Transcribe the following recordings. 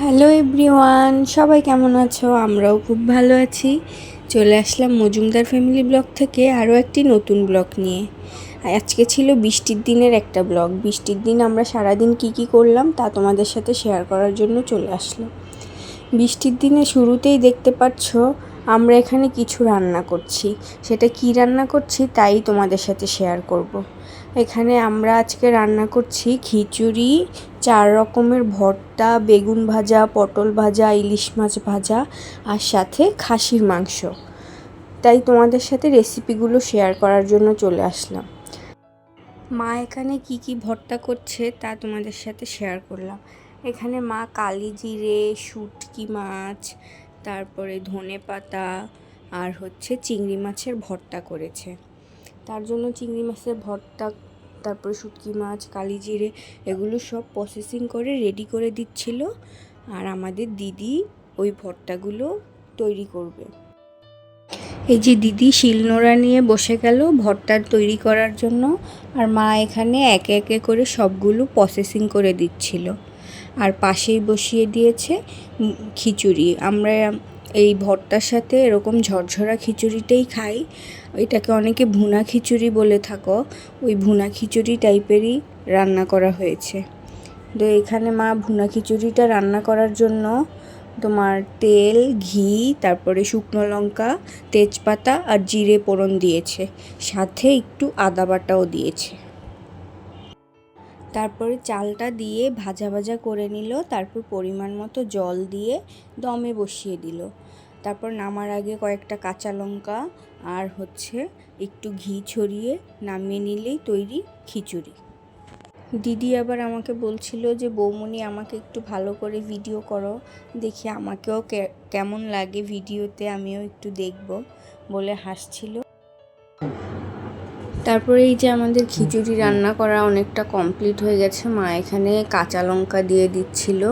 Hello everyone, সবাই কেমন আছো? আমরাও খুব ভালো আছি। চলে আসলাম মজুমদার ফ্যামিলি ব্লগ থেকে আরও একটি নতুন ব্লগ নিয়ে। আজকে ছিল বৃষ্টির দিনের একটা ব্লগ। বৃষ্টির দিন আমরা সারাদিন কি কি করলাম তা তোমাদের সাথে শেয়ার করার জন্য চলে আসলাম। বৃষ্টির দিনে শুরুতেই দেখতে পাচ্ছ আমরা এখানে কিছু রান্না করছি। সেটা কি রান্না করছি তাই তোমাদের সাথে শেয়ার করব। এখানে আমরা আজকে রান্না করছি খিচুড়ি, চার রকমের ভর্তা, বেগুন ভাজা, পটল ভাজা, ইলিশ মাছ ভাজা আর সাথে খাসির মাংস। তাই তোমাদের সাথে রেসিপিগুলো শেয়ার করার জন্য চলে আসলাম। মা এখানে কি কি ভর্তা করছে তা তোমাদের সাথে শেয়ার করলাম। এখানে মা কালি জিরে, শুটকি মাছ, তারপরে ধনে পাতা আর হচ্ছে চিংড়ি মাছের ভর্তা করেছে। তার জন্য চিংড়ি মাছের ভর্তা, তারপরে শুটকি মাছ, কালি জিরে, এগুলো সব প্রসেসিং করে রেডি করে দিচ্ছিল। আর আমাদের দিদি ওই ভর্তাগুলো তৈরি করবে। এই যে দিদি শিলনোড়া নিয়ে বসে গেল ভর্তা তৈরি করার জন্য। আর মা এখানে একে একে করে সবগুলো প্রসেসিং করে দিচ্ছিল। আর পাশেই বসিয়ে দিয়েছে খিচুড়ি। আমরা এই ভর্তার সাথে এরকম ঝরঝরা খিচুড়িটাই খাই। এটাকে অনেকে ভুনা খিচুড়ি বলে থাকো, ওই ভুনা খিচুড়ি টাইপেরই রান্না করা হয়েছে। তো এখানে মা ভুনা খিচুড়িটা রান্না করার জন্য তোমার তেল, ঘি, তারপরে শুকনো লঙ্কা, তেজপাতা আর জিরে ফোড়ন দিয়েছে। সাথে একটু আদা বাটাও দিয়েছে। তারপরে চালটা দিয়ে ভাজা ভাজা করে নিল, তারপর পরিমাণ মতো জল দিয়ে দমে বসিয়ে দিল। তারপর নামার আগে কয়েকটা কাঁচা লঙ্কা আর হচ্ছে একটু ঘি ছড়িয়ে নামিয়ে নিলেই তৈরি খিচুড়ি। দিদি আবার আমাকে বলছিল যে, বৌমনি, আমাকে একটু ভালো করে ভিডিও করো, দেখি আমাকেও কেমন লাগে ভিডিওতে, আমিও একটু দেখব। বলে হাসছিল। তারপরে এই যে আমাদের খিচুড়ি রান্না করা অনেকটা কমপ্লিট হয়ে গেছে। মা এখানে কাঁচা লঙ্কা দিয়ে দিচ্ছিল।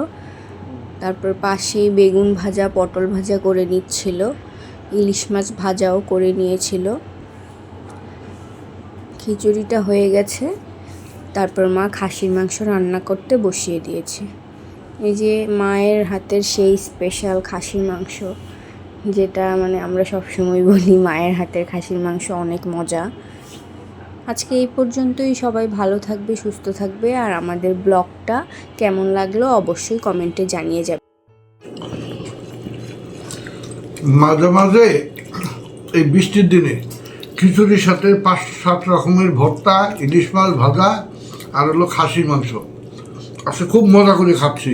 তারপর পাশেই বেগুন ভাজা পটল ভাজা করে নিচ্ছিল। ইলিশ মাছ ভাজাও করে নিয়েছিল। খিচুড়িটা হয়ে গেছে। তারপর মা খাসির মাংস রান্না করতে বসিয়ে দিয়েছে। এই যে মায়ের হাতের সেই স্পেশাল খাসির মাংস যেটা মানে আমরা সবসময় বলি মায়ের হাতের খাসির মাংস অনেক মজা। আজকে এই পর্যন্তই। সবাই ভালো থাকবে, সুস্থ থাকবে। আর আমাদের ব্লগটা কেমন লাগল অবশ্যই কমেন্টে জানিয়ে যাবে। মাঝে মাঝে এই বৃষ্টির দিনে খিচুড়ির সাথে পাঁচ সাত রকমের ভর্তা, ইলিশ মাছ ভাজা, আর হলো খাসির মাংস। আজকে খুব মজা করে খাচ্ছি।